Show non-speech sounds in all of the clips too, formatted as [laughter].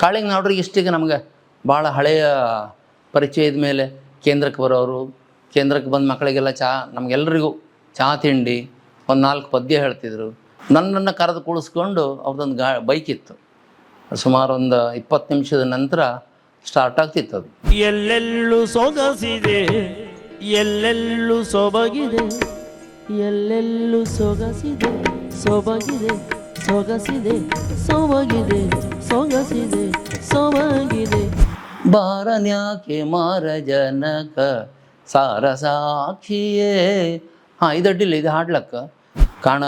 ಕಾಳಿಂಗನವ್ರಿಗೆ ಇಷ್ಟಿಗೆ ನಮಗೆ ಭಾಳ ಹಳೆಯ ಪರಿಚಯದ ಮೇಲೆ ಕೇಂದ್ರಕ್ಕೆ ಬರೋರು, ಕೇಂದ್ರಕ್ಕೆ ಬಂದ ಮಕ್ಕಳಿಗೆಲ್ಲ ಚಹಾ ನಮಗೆಲ್ಲರಿಗೂ ಚಹಾ ತಿಂಡಿ ಒಂದು ನಾಲ್ಕು ಪದ್ಯ ಹೇಳ್ತಿದ್ರು. ನನ್ನನ್ನು ಕರೆದು ಕುಳಿಸ್ಕೊಂಡು ಅವ್ರದ್ದೊಂದು ಗಾ, ಬೈಕ್ ಇತ್ತು. ಸುಮಾರು ಒಂದು ಇಪ್ಪತ್ತು ನಿಮಿಷದ ನಂತರ ಸ್ಟಾರ್ಟ್ ಆಗ್ತಿತ್ತು ಅದು. ಎಲ್ಲೆಲ್ಲೂ ಸೊಗಸಿದೆ, ಎಲ್ಲೆಲ್ಲೂ ಸೊಬಗಿದೆ, ಎಲ್ಲೆಲ್ಲೂ ಸೊಗಸಿದೆ, ಸೊಬಗಿದೆ. ಸೊಗಸಿದೆ ಸೊಬಗಿದೆ ಸೊಗಸಿದೆ ಸೊಬಗಿದೆ ಬಾರನ್ಯಾಕೆ ಮಾರ ಜನಕ ಸಾರ ಸಾಕ್ಷಿಯೇ. ಹಾಂ, ಇದು ಅಡ್ಡಿಲ್ಲ, ಇದು ಹಾಡ್ಲಕ್ಕ. ಕಾಣ,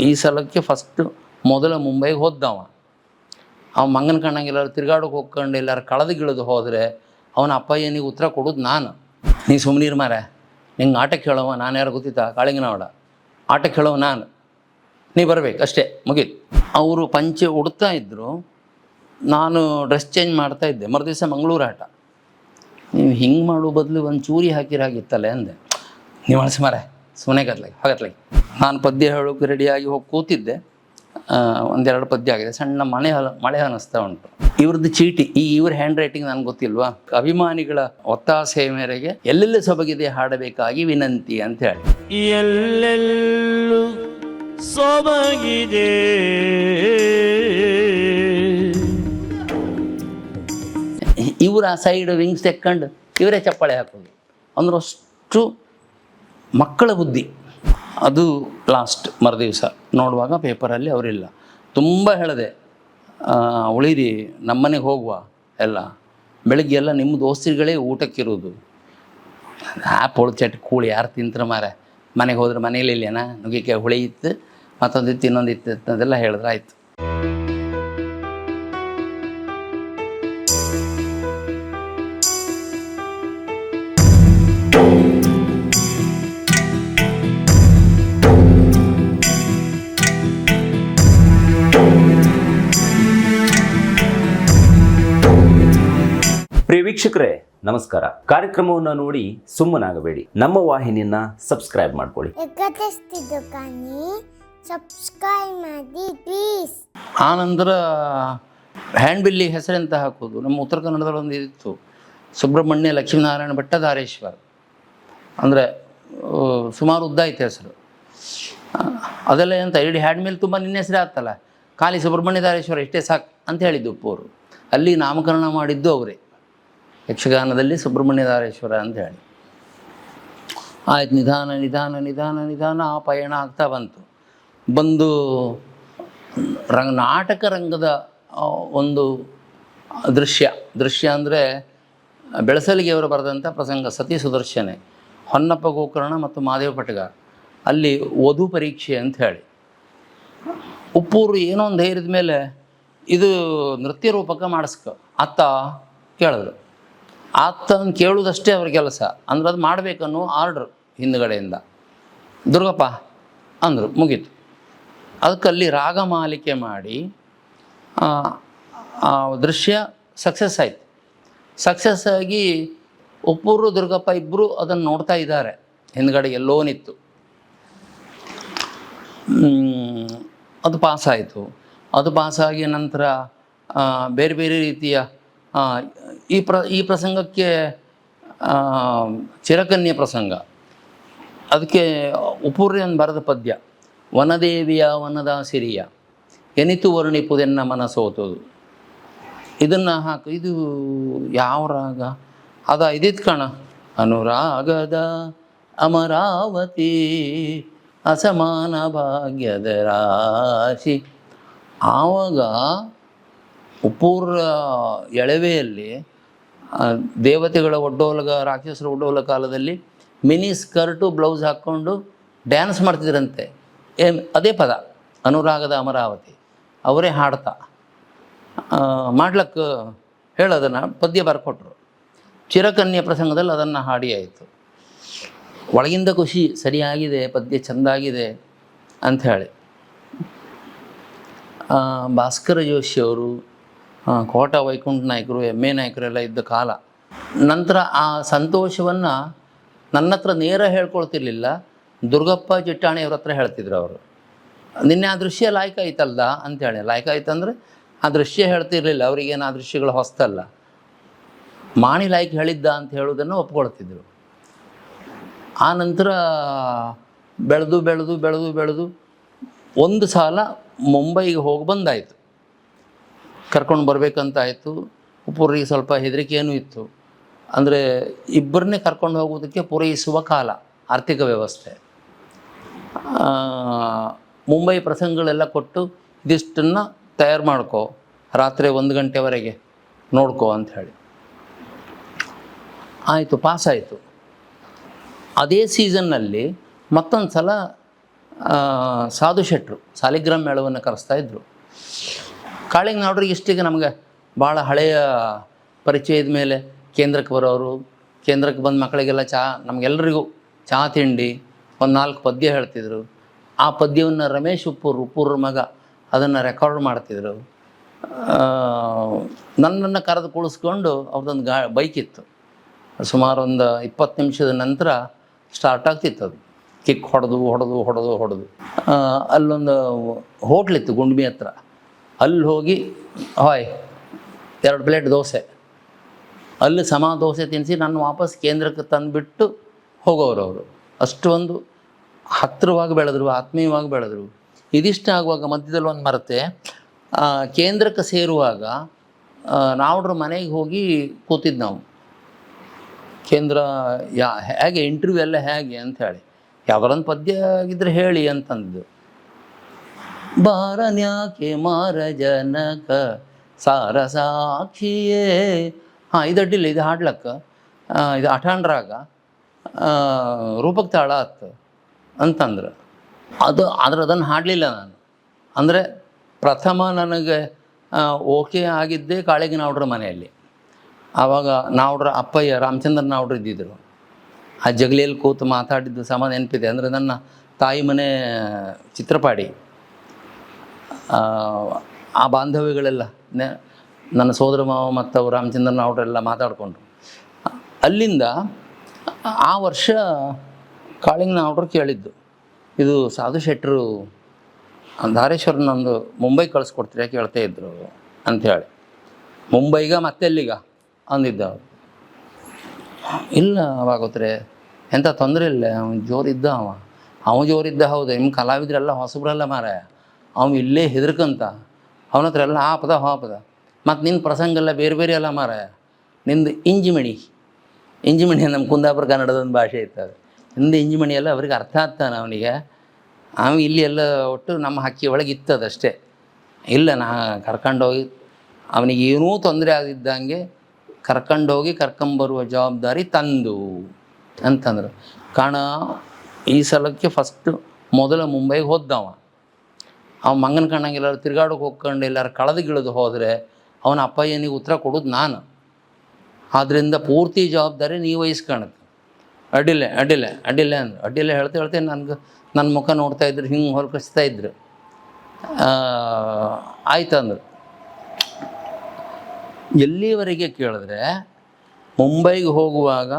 ಈ ಸಲಕ್ಕೆ ಫಸ್ಟ್ ಮೊದಲ ಮುಂಬೈಗೆ ಹೋದ್ದವ. ಅವ ಮಂಗನ ಕಣ್ಣಂಗೆ ತಿರ್ಗಾಡೋಕೆ ಹೋಗ್ಕೊಂಡು ಎಲ್ಲಾರು ಕಳೆದು ಗಿಳಿದು ಹೋದರೆ ಅವನ ಅಪ್ಪಯ್ಯನಿಗೆ ಉತ್ತರ ಕೊಡೋದು ನಾನು. ನೀ ಸುಮ್ಮನೀರು ಮಾರ ನಿಂಗೆ ಆಟಕ್ಕೆ ಹೇಳವ ನಾನು ಯಾರು ಗೊತ್ತಿತ್ತಾ? ಕಾಳಿಂಗನವಡ ಆಟಕ್ಕೆ ಹೇಳವ ನಾನು. ನೀ ಬರಬೇಕು, ಅಷ್ಟೇ ಮುಗೀತು ಅವರು ಪಂಚೆ ಉಡ್ತಾ ಇದ್ದರು ನಾನು ಡ್ರೆಸ್ ಚೇಂಜ್ ಮಾಡ್ತಾ ಇದ್ದೆ. ಮರುದಿವಸ ಮಂಗಳೂರು ಆಟ. ನೀವು ಹಿಂಗೆ ಮಾಡೋ ಬದಲು ಒಂದು ಚೂರಿ ಹಾಕಿರಾಗಿತ್ತಲ್ಲ ಅಂದೆ. ನೀವು ಅಳಿಸಿ ಮಾರೆ ಸುಮ್ಮನೆ ಗತ್ಲಾಗಿ ಹಾಗತ್ಲಾಗಿ ನಾನು ಪದ್ಯ ಹೇಳೋಕೆ ರೆಡಿಯಾಗಿ ಹೋಗಿ ಕೂತಿದ್ದೆ. ಒಂದೆರಡು ಪದ್ಯ ಆಗಿದೆ. ಸಣ್ಣ ಮಳೆ ಹಲ- ಮಳೆ ಅನ್ನಿಸ್ತಾ ಉಂಟು. ಇವ್ರದ್ದು ಚೀಟಿ, ಈ ಇವ್ರ ಹ್ಯಾಂಡ್ ರೈಟಿಂಗ್ ನನಗೆ ಗೊತ್ತಿಲ್ವಾ? ಅಭಿಮಾನಿಗಳ ಒತ್ತಾಸೆಯ ಮೇರೆಗೆ ಎಲ್ಲೆಲ್ಲಿ ಸೊಬಗಿದೆ ಹಾಡಬೇಕಾಗಿ ವಿನಂತಿ ಅಂತ ಹೇಳಿ. ಎಲ್ಲೆಲ್ಲೂ ಸೊಬಗಿದೆ. ಇವರ ಸೈಡ್ ವಿಂಗ್ಸ್ ತೆಕ್ಕೊಂಡು ಇವರೇ ಚಪ್ಪಾಳೆ ಹಾಕೋದು ಅಂದ್ರೆ ಅಷ್ಟು ಮಕ್ಕಳ ಬುದ್ಧಿ. ಅದು ಲಾಸ್ಟ್ ಮರುದಿವಸ. ನೋಡುವಾಗ ಪೇಪರಲ್ಲಿ ಅವರಿಲ್ಲ. ತುಂಬ ಹೇಳಿದೆ ಉಳಿರಿ ನಮ್ಮನೆಗೆ ಹೋಗುವ. ಎಲ್ಲ. ಬೆಳಿಗ್ಗೆ ಎಲ್ಲ ನಿಮ್ಮ ದೋಸ್ತಿಗಳೇ ಊಟಕ್ಕಿರೋದು. ಆ ಪೊಳು ಚಟ್ ಕೂಳಿ ಯಾರು ತಿಂತಾರೆ ಮಾರ ಮನೆಗೆ ಹೋದ್ರೆ ಮನೇಲಿ ಇಲ್ಲೇನ? ನುಗ್ಗಿಕಾಯಿ ಹುಳಿ ಇತ್ತು ಮತ್ತೊಂದಿತ್ತು ಇನ್ನೊಂದಿತ್ತು ಅದೆಲ್ಲ ಹೇಳಿದ್ರೆ ಆಯಿತು. ಪ್ರಿಯ ವೀಕ್ಷಕರೇ ನಮಸ್ಕಾರ. ಕಾರ್ಯಕ್ರಮವನ್ನು ನೋಡಿ ಸುಮ್ಮನಾಗಬೇಡಿ. ನಮ್ಮ ವಾಹಿನಿಯನ್ನ ಸಬ್ಸ್ಕ್ರೈಬ್ ಮಾಡ್ಕೊಳ್ಳಿ. ಸಬ್ಸ್ಕ್ರೈಬ್ ಮಾಡಿ ಪ್ಲೀಸ್ ಆನಂತರ ಹ್ಯಾಂಡ್ ಬಿಲ್ಲಿ ಹೆಸರೆಂತ ಹಾಕೋದು ನಮ್ಮ ಉತ್ತರ ಕನ್ನಡದಲ್ಲಿ ಒಂದು ಇದಿತ್ತು. ಸುಬ್ರಹ್ಮಣ್ಯ ಲಕ್ಷ್ಮೀನಾರಾಯಣ ಭಟ್ಟಧಾರೇಶ್ವರ್ ಅಂದರೆ ಸುಮಾರು ಉದ್ದ ಐತೆ ಹೆಸರು. ಅದೆಲ್ಲ ಎಂತ ಇಡೀ ಹ್ಯಾಂಡ್ ಮೇಲೆ ತುಂಬ ನಿನ್ನ ಹೆಸರೇ ಆಗ್ತಲ್ಲ. ಖಾಲಿ ಸುಬ್ರಹ್ಮಣ್ಯ ಧಾರೇಶ್ವರ ಇಷ್ಟೇ ಸಾಕು ಅಂತ ಹೇಳಿದ್ದು ಉಪ್ಪವರು ಅಲ್ಲಿ ನಾಮಕರಣ ಮಾಡಿದ್ದು ಅವರೇ. ಯಕ್ಷಗಾನದಲ್ಲಿ ಸುಬ್ರಹ್ಮಣ್ಯಧಾರೇಶ್ವರ ಅಂತ ಹೇಳಿ. ಆಯ್ತು, ನಿಧಾನ ನಿಧಾನ ನಿಧಾನ ನಿಧಾನ, ಆ ಪಯಣ ಆಗ್ತಾ ಬಂತು. ಬಂದು ರಂಗ, ನಾಟಕ ರಂಗದ ಒಂದು ದೃಶ್ಯ. ದೃಶ್ಯ ಅಂದರೆ ಬೆಳಸಲಿಗೆ ಅವರು ಬರೆದಂಥ ಪ್ರಸಂಗ, ಸತಿ ಸುದರ್ಶನೆ, ಹೊನ್ನಪ್ಪ ಗೋಕರ್ಣ ಮತ್ತು ಮಾದೇವ ಪಟಗ. ಅಲ್ಲಿ ವಧು ಪರೀಕ್ಷೆ ಅಂತ ಹೇಳಿ. ಉಪ್ಪೂರು ಏನೋ ಒಂದು ಧೈರ್ಯದ ಮೇಲೆ ಇದು ನೃತ್ಯ ರೂಪಕ ಮಾಡಿಸ್ಕ ಅತ್ತ ಕೇಳಿದ್ರು. ಆತನ ಕೇಳುವುದಷ್ಟೇ ಅವ್ರ ಕೆಲಸ. ಅಂದ್ರೆ ಅದು ಮಾಡಬೇಕನ್ನೋ ಆರ್ಡ್ರ್ ಹಿಂದುಗಡೆಯಿಂದ. ದುರ್ಗಪ್ಪ ಅಂದರು ಮುಗೀತು. ಅದಕ್ಕಲ್ಲಿ ರಾಗಮಾಲಿಕೆ ಮಾಡಿ ಆ, ದೃಶ್ಯ ಸಕ್ಸಸ್ ಆಯಿತು. ಸಕ್ಸಸ್ ಆಗಿ ಒಬ್ಬರು ದುರ್ಗಪ್ಪ ಇಬ್ಬರು ಅದನ್ನು ನೋಡ್ತಾ ಇದ್ದಾರೆ. ಹಿಂದ್ಗಡೆ ಎಲ್ಲೋ ನಿತ್ತು ಮ್, ಅದು ಪಾಸಾಯಿತು. ಅದು ಪಾಸಾಗಿ ನಂತರ ಬೇರೆ ಬೇರೆ ರೀತಿಯ ಈ ಪ್ರ, ಈ ಪ್ರಸಂಗಕ್ಕೆ ಚಿರಕನ್ಯ ಪ್ರಸಂಗ. ಅದಕ್ಕೆ ಉಪೂರ್ಯನ್ ಬರೆದ ಪದ್ಯ, ವನದೇವಿಯ ವನದ ಸಿರಿಯ ಎನಿತು ವರ್ಣಿಪುದೆನ್ನ ಮನಸೋತದು. ಇದನ್ನು ಹಾಕು, ಇದು ಯಾವ ರಾಗ? ಅದ ಇದಿತ್ತು ಕಣ, ಅನುರಾಗದ ಅಮರಾವತಿ, ಅಸಮಾನ ಭಾಗ್ಯದ ರಾಶಿ. ಆವಾಗ ಉಪೂರ್ವ ಎಳವೆಯಲ್ಲಿ ದೇವತೆಗಳ ಒಡ್ಡೋಲಗ ರಾಕ್ಷಸರ ಒಡ್ಡೋಲ ಕಾಲದಲ್ಲಿ ಮಿನಿ ಸ್ಕರ್ಟು ಬ್ಲೌಸ್ ಹಾಕ್ಕೊಂಡು ಡ್ಯಾನ್ಸ್ ಮಾಡ್ತಿದ್ರಂತೆ. ಏನು ಅದೇ ಪದ ಅನುರಾಗದ ಅಮರಾವತಿ. ಅವರೇ ಹಾಡ್ತಾ. ಮಾಡ್ಲಕ್ಕೆ ಹೇಳೋದನ್ನು ಪದ್ಯ ಬರ್ಕೊಟ್ರು. ಚಿರಕನ್ಯ ಪ್ರಸಂಗದಲ್ಲಿ ಅದನ್ನು ಹಾಡಿ ಆಯಿತು. ಒಳಗಿಂದ ಖುಷಿ ಸರಿಯಾಗಿದೆ ಪದ್ಯ ಚೆಂದಾಗಿದೆ ಆ, ಭಾಸ್ಕರ ಜೋಶಿಯವರು ಕೋಟ ವೈಕುಂಠ ನಾಯಕರು ಎಂ ಎ ನಾಯಕರೆಲ್ಲ ಇದ್ದ ಕಾಲ. ನಂತರ ಆ ಸಂತೋಷವನ್ನು ನನ್ನ ಹತ್ರ ನೇರ ಹೇಳ್ಕೊಳ್ತಿರ್ಲಿಲ್ಲ. ದುರ್ಗಪ್ಪ ಚಿಟ್ಟಾಣಿಯವ್ರ ಹತ್ರ ಹೇಳ್ತಿದ್ರು ಅವರು. ನಿನ್ನೆ ಆ ದೃಶ್ಯ ಲಾಯ್ಕ ಆಯ್ತಲ್ಲ ಅಂತೇಳಿ ಲಾಯ್ಕ್ ಆಯ್ತಂದ್ರೆ ಆ ದೃಶ್ಯ ಹೇಳ್ತಿರ್ಲಿಲ್ಲ. ಅವರಿಗೇನು ಆ ದೃಶ್ಯಗಳು ಹೊಸ್ತಲ್ಲ. ಮಾಣಿ ಲಾಯ್ಕ್ ಹೇಳಿದ್ದ ಅಂತ ಹೇಳೋದನ್ನು ಒಪ್ಕೊಳ್ತಿದ್ರು. ಆ ನಂತರ ಬೆಳೆದು ಬೆಳೆದು ಬೆಳೆದು ಬೆಳೆದು ಒಂದು ಸಾಲ ಮುಂಬೈಗೆ ಹೋಗಿ ಬಂದಾಯಿತು. ಕರ್ಕೊಂಡು ಬರಬೇಕಂತ ಆಯಿತು ಪೂರೈಗೆ ಸ್ವಲ್ಪ ಹೆದರಿಕೆಯೂ ಇತ್ತು. ಅಂದರೆ ಇಬ್ಬರನ್ನೇ ಕರ್ಕೊಂಡು ಹೋಗೋದಕ್ಕೆ ಪೂರೈಸುವ ಕಾಲ, ಆರ್ಥಿಕ ವ್ಯವಸ್ಥೆ. ಮುಂಬೈ ಪ್ರಸಂಗಗಳೆಲ್ಲ ಕೊಟ್ಟು ಇದಿಷ್ಟನ್ನು ತಯಾರು ಮಾಡ್ಕೋ, ರಾತ್ರಿ ಒಂದು ಗಂಟೆವರೆಗೆ ನೋಡ್ಕೋ ಅಂತ ಹೇಳಿ. ಆಯಿತು ಪಾಸ್ ಆಯಿತು ಅದೇ ಸೀಸನ್ನಲ್ಲಿ ಮತ್ತೊಂದು ಸಲ ಸಾಧು ಶೆಟ್ಟರು ಸಾಲಿಗ್ರಾಮ್ ಮೇಳವನ್ನು ಕರೆಸ್ತಾ ಇದ್ದರು ಕಾಳಿಂಗ್ ನಾಡ್ರಿಗೆ ಇಷ್ಟಿಗೆ ನಮಗೆ ಭಾಳ ಹಳೆಯ ಪರಿಚಯದ ಮೇಲೆ ಕೇಂದ್ರಕ್ಕೆ ಬರೋರು, ಕೇಂದ್ರಕ್ಕೆ ಬಂದ ಮಕ್ಕಳಿಗೆಲ್ಲ ಚಹಾ ನಮಗೆಲ್ಲರಿಗೂ ಚಹಾ ತಿಂಡಿ ಒಂದು ನಾಲ್ಕು ಪದ್ಯ ಹೇಳ್ತಿದ್ರು. ಆ ಪದ್ಯವನ್ನು ರಮೇಶ್ ಉಪ್ಪೂರ್ ಉಪ್ಪೂರ್ ಮಗ ಅದನ್ನು ರೆಕಾರ್ಡ್ ಮಾಡ್ತಿದ್ರು. ನನ್ನನ್ನು ಕರೆದು ಕುಳಿಸ್ಕೊಂಡು ಅವ್ರದ್ದೊಂದು ಗಾ ಬೈಕ್ ಇತ್ತು. ಸುಮಾರು ಒಂದು ಇಪ್ಪತ್ತು ನಿಮಿಷದ ನಂತರ ಸ್ಟಾರ್ಟ್ ಆಗ್ತಿತ್ತು ಅದು. ಕಿಕ್ ಹೊಡೆದು ಹೊಡೆದು ಹೊಡೆದು ಹೊಡೆದು. ಅಲ್ಲೊಂದು ಹೋಟ್ಲಿತ್ತು ಗುಂಡ್ಮಿ ಹತ್ರ. ಅಲ್ಲಿ ಹೋಗಿ, ಹಾಯ್, ಎರಡು ಪ್ಲೇಟ್ ದೋಸೆ. ಅಲ್ಲಿ ಸಮ ದೋಸೆ ತಿನ್ನಿಸಿ ನಾನು ವಾಪಸ್ ಕೇಂದ್ರಕ್ಕೆ ತಂದುಬಿಟ್ಟು ಹೋಗೋರು ಅವರು. ಅಷ್ಟೊಂದು ಹತ್ತಿರವಾಗಿ ಬೆಳೆದ್ರು, ಆತ್ಮೀಯವಾಗಿ ಬೆಳೆದ್ರು. ಇದಿಷ್ಟ ಆಗುವಾಗ ಮಧ್ಯದಲ್ಲಿ ಒಂದು ಮರತೆ ಕೇಂದ್ರಕ್ಕೆ ಸೇರುವಾಗ ನಾವ್ರ ಮನೆಗೆ ಹೋಗಿ ಕೂತಿದ್ದು ನಾವು. ಕೇಂದ್ರ, ಯಾ, ಹೇಗೆ ಇಂಟರ್ವ್ಯೂ ಎಲ್ಲ ಹೇಗೆ ಅಂತ ಹೇಳಿ. ಯಾವ್ದೊಂದು ಪದ್ಯ ಆಗಿದ್ರೆ ಹೇಳಿ ಅಂತಂದು ಬಾರನ್ಯಾಕೆ ಮಾರ ಜನಕ? ಸಾರ ಸಾಕ್ಷಿಯೇ. ಹಾಂ, ಇದು ಅಡ್ಡಿಲ್ಲ, ಇದು ಹಾಡ್ಲಕ್ಕ. ಇದು ಅಠಾಣ್ರಾಗ. ರೂಪಕ್ಕೆ ತಾಳ ಆತು ಅಂತಂದ್ರೆ. ಅದು, ಆದ್ರೆ ಅದನ್ನು ಹಾಡಲಿಲ್ಲ ನಾನು. ಅಂದರೆ ಪ್ರಥಮ ನನಗೆ ಓಕೆ ಆಗಿದ್ದೇ ಕಾಳಿಗೆ ನಾವ್ಡ್ರ ಮನೆಯಲ್ಲಿ. ಆವಾಗ ನಾವ್ಡ್ರ ಅಪ್ಪಯ್ಯ ರಾಮಚಂದ್ರ ನಾವ್ಡ್ರು ಇದ್ದಿದ್ರು. ಆ ಜಗಲಿಯಲ್ಲಿ ಕೂತು ಮಾತಾಡಿದ್ದು ಸಮ ನೆನಪಿದೆ. ಅಂದರೆ ನನ್ನ ತಾಯಿ ಮನೆ ಚಿತ್ರಪಾಡಿ. ಆ, ಬಾಂಧವ್ಯಗಳೆಲ್ಲ ನನ್ನ ಸೋದರ ಮಾವ ಮತ್ತು ಅವ್ರು ರಾಮಚಂದ್ರನ ಅವರೆಲ್ಲ ಮಾತಾಡಿಕೊಂಡ್ರು. ಅಲ್ಲಿಂದ ಆ ವರ್ಷ ಕಾಳಿಂಗನ ಆರ್ಡ್ರು ಕೇಳಿದ್ದು ಇದು ಸಾಧು ಶೆಟ್ಟರು ಧಾರೇಶ್ವರನೊಂದು ಮುಂಬೈ ಕಳಿಸ್ಕೊಡ್ತೀರಾ ಕೇಳ್ತಾ ಇದ್ರು ಅಂಥೇಳಿ ಮುಂಬೈಗ ಮತ್ತೆಲ್ಲಿಗ ಅಂದಿದ್ದ ಅವರು ಇಲ್ಲ ಅವಾಗೋತ್ರೆ ಎಂಥ ತೊಂದರೆ ಇಲ್ಲ ಅವನು ಜೋರಿದ್ದ ಅವ. ಅವ ಜೋರಿದ್ದ ಹೌದು ನಿಮ್ಮ ಕಲಾವಿದರೆಲ್ಲ ಹೊಸಬ್ರಲ್ಲ ಮಾರ ಅವ ಇಲ್ಲೇ ಹೆದರ್ಕಂತ. ಅವನ ಹತ್ರ ಎಲ್ಲ ಆ ಪದ ಹಾ ಪದ ಮತ್ತು ನಿನ್ನ ಪ್ರಸಂಗ ಎಲ್ಲ ಬೇರೆ ಬೇರೆ ಅಲ್ಲ ಮಾರ ನಿಂದು ಇಂಜಿಮಣಿ. ಇಂಜಿಮಣಿ ನಮ್ಮ ಕುಂದಾಪುರ ಕನ್ನಡದ ಒಂದು ಭಾಷೆ ಇರ್ತದೆ. ನಿಂದು ಇಂಜಿಮಣಿ ಎಲ್ಲ ಅವ್ರಿಗೆ ಅರ್ಥ ಆಗ್ತಾನೆ ಅವನಿಗೆ. ಅವ ಇಲ್ಲಿ ಎಲ್ಲ ಒಟ್ಟು ನಮ್ಮ ಹಕ್ಕಿ ಒಳಗೆ ಇತ್ತದಷ್ಟೇ ಇಲ್ಲ, ನಾ ಕರ್ಕೊಂಡೋಗಿ ಅವನಿಗೆ ಏನೂ ತೊಂದರೆ ಆಗದಿದ್ದಂಗೆ ಕರ್ಕೊಂಡೋಗಿ ಕರ್ಕೊಂಬರುವ ಜವಾಬ್ದಾರಿ ತಂದು ಅಂತಂದರು. ಕಾರಣ ಈ ಸಲಕ್ಕೆ ಫಸ್ಟು ಮೊದಲ ಮುಂಬೈಗೆ ಹೋದ್ದವ. ಅವ ಮಂಗನ ಕಣ್ಣಂಗೆ ಎಲ್ಲರೂ ತಿರ್ಗಾಡೋಕೆ ಹೋಗ್ಕೊಂಡು ಎಲ್ಲಾರು ಕಳೆದು ಗಿಳಿದು ಹೋದರೆ ಅವನ ಅಪ್ಪಯ್ಯನಿಗೆ ಉತ್ತರ ಕೊಡೋದು ನಾನು. ಆದ್ದರಿಂದ ಪೂರ್ತಿ ಜವಾಬ್ದಾರಿ ನೀ ವಹಿಸ್ಕೊಳತ್ತೆ ಅಡ್ಡಿಲ್ಲ ಅಡ್ಡಿಲ್ಲ ಅಡ್ಡಿಲ್ಲ ಅಂದ್ರೆ ಅಡ್ಡಿಲ್ಲ ಹೇಳ್ತಾ ಹೇಳ್ತೆ ನನಗೆ ನನ್ನ ಮುಖ ನೋಡ್ತಾ ಇದ್ರು ಹಿಂಗೆ ಹೊರಕಸ್ತಾ ಇದ್ರು. ಆಯ್ತು ಅಂದರು ಎಲ್ಲಿವರೆಗೆ ಕೇಳಿದ್ರೆ ಮುಂಬೈಗೆ ಹೋಗುವಾಗ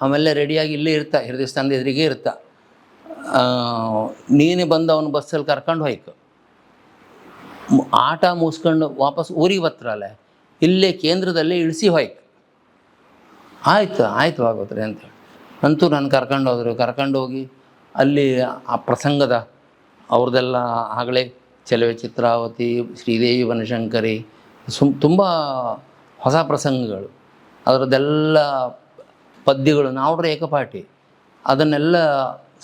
ಆಮೇಲೆ ರೆಡಿಯಾಗಿ ಇಲ್ಲೇ ಇರ್ತಾ ಹಿರದಿಸ್ತಾನದ ಎದುರಿಗೆ ಇರ್ತಾ. ನೀನೇ ಬಂದು ಅವನು ಬಸ್ಸಲ್ಲಿ ಕರ್ಕೊಂಡು ಹೋಯ್ತು ಆಟ ಮುಗಿಸ್ಕೊಂಡು ವಾಪಸ್ ಊರಿಗೆ ಬರ್ತಾರಲ್ಲ, ಇಲ್ಲೇ ಕೇಂದ್ರದಲ್ಲೇ ಇಳಿಸಿ ಹೋಯ್ತು. ಆಯ್ತು ಆಯ್ತು ಆಗೋತ್ರಿ ಅಂತೇಳಿ ಅಂತೂ ನಾನು ಕರ್ಕೊಂಡು ಹೋದ್ರು. ಕರ್ಕೊಂಡು ಹೋಗಿ ಅಲ್ಲಿ ಆ ಪ್ರಸಂಗದ ಅವ್ರದ್ದೆಲ್ಲ ಆಗಲೇ ಚೆಲುವೆ ಚಿತ್ರಾವತಿ, ಶ್ರೀದೇವಿ ವನಶಂಕರಿ, ಸುಮ್ ತುಂಬ ಹೊಸ ಪ್ರಸಂಗಗಳು. ಅದರದ್ದೆಲ್ಲ ಪದ್ಯಗಳು, ನಾವ್ರ ಏಕಪಾಠಿ ಅದನ್ನೆಲ್ಲ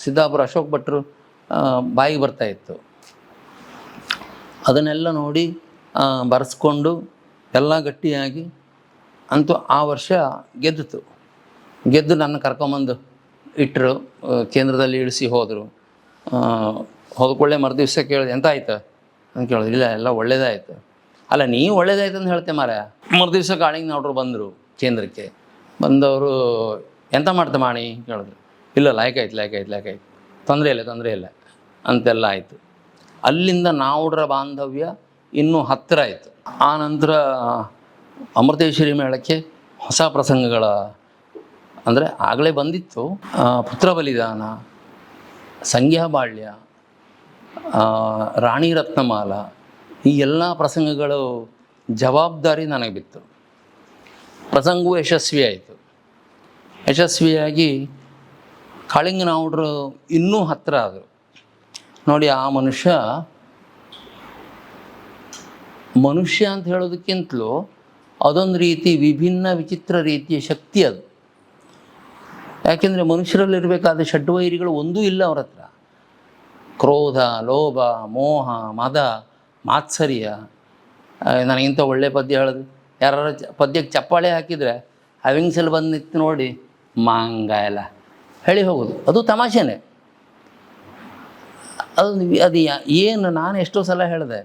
ಸಿದ್ದಾಪುರ ಅಶೋಕ್ ಭಟ್ರು ಬಾಯಿಗೆ ಬರ್ತಾ ಇತ್ತು. ಅದನ್ನೆಲ್ಲ ನೋಡಿ ಬರೆಸ್ಕೊಂಡು ಎಲ್ಲ ಗಟ್ಟಿಯಾಗಿ ಅಂತೂ ಆ ವರ್ಷ ಗೆದ್ದಿತು. ಗೆದ್ದು ನನ್ನ ಕರ್ಕೊಂಬಂದು ಇಟ್ಟರು ಕೇಂದ್ರದಲ್ಲಿ ಇಳಿಸಿ ಹೋದರು. ಹೋದ್ಕೊಳ್ಳೆ ಮರು ದಿವಸ ಕೇಳಿದೆ ಎಂತ ಆಯ್ತು ಅಂತ ಕೇಳಿದ್ರು ಇಲ್ಲ, ಎಲ್ಲ ಒಳ್ಳೇದಾಯ್ತು. ಅಲ್ಲ ನೀ ಒಳ್ಳೇದಾಯ್ತು ಅಂತ ಹೇಳ್ತೆ ಮಾರ ಮರು ದಿವಸ ಕಾಳಿಂಗ್ ನೋಡ್ರು ಬಂದರು ಕೇಂದ್ರಕ್ಕೆ. ಬಂದವರು, ಎಂತ ಮಾಡ್ತೆ ಮಾಣಿ? ಕೇಳಿದ್ರು. ಇಲ್ಲ, ಲಾಯ್ಕಾಯ್ತು ಲಾಯ್ಕಾಯ್ತು ಲಾಯ್ಕ್ ಆಯ್ತು ತೊಂದರೆ ಇಲ್ಲ ತೊಂದರೆ ಇಲ್ಲ. ಅಂತೆಲ್ಲ ಆಯಿತು. ಅಲ್ಲಿಂದ ನಾವುಡ್ರ ಬಾಂಧವ್ಯ ಇನ್ನೂ ಹತ್ತಿರ ಆಯಿತು. ಆ ನಂತರ ಅಮೃತೇಶ್ವರಿ ಮೇಳಕ್ಕೆ ಹೊಸ ಪ್ರಸಂಗಗಳ ಅಂದರೆ ಆಗಲೇ ಬಂದಿತ್ತು. ಪುತ್ರ ಬಲಿದಾನ ಸಂಗ್ಯಾಬಾಳ್ಯ ಆ, ರಾಣಿ ರತ್ನಮಾಲ ಈ ಎಲ್ಲ ಪ್ರಸಂಗಗಳು ಜವಾಬ್ದಾರಿ ನನಗೆ ಬಿತ್ತು. ಪ್ರಸಂಗವೂ ಯಶಸ್ವಿಯಾಯಿತು. ಯಶಸ್ವಿಯಾಗಿ ಕಾಳಿಂಗನೌಡರು ಇನ್ನೂ ಹತ್ತಿರ ಆದರು. ನೋಡಿ, ಆ ಮನುಷ್ಯ ಮನುಷ್ಯ ಅಂತ ಹೇಳೋದಕ್ಕಿಂತಲೂ ಅದೊಂದು ರೀತಿ ವಿಭಿನ್ನ ವಿಚಿತ್ರ ರೀತಿಯ ಶಕ್ತಿ ಅದು. ಯಾಕೆಂದರೆ ಮನುಷ್ಯರಲ್ಲಿರಬೇಕಾದ ಷಡ್ವೈರಿಗಳು ಒಂದೂ ಇಲ್ಲ ಅವ್ರ ಹತ್ರ. ಕ್ರೋಧ, ಲೋಭ, ಮೋಹ, ಮದ, ಮಾತ್ಸರ್ಯ. ನನಗಿಂತ ಒಳ್ಳೆ ಪದ್ಯ ಹೇಳಿದ್ರು ಯಾರು ಪದ್ಯಕ್ಕೆ ಚಪ್ಪಾಳೆ ಹಾಕಿದರೆ ಹವಿಂಗ್ಸಲ್ಲಿ ಬಂದು ನಿಂತು ನೋಡಿ ಮಾಂಗ ಹೇಳಿ ಹೋಗೋದು. ಅದು ತಮಾಷೆನೇ. ಅದು ಅದು ಏನು ನಾನು ಎಷ್ಟೋ ಸಲ ಹೇಳಿದೆ,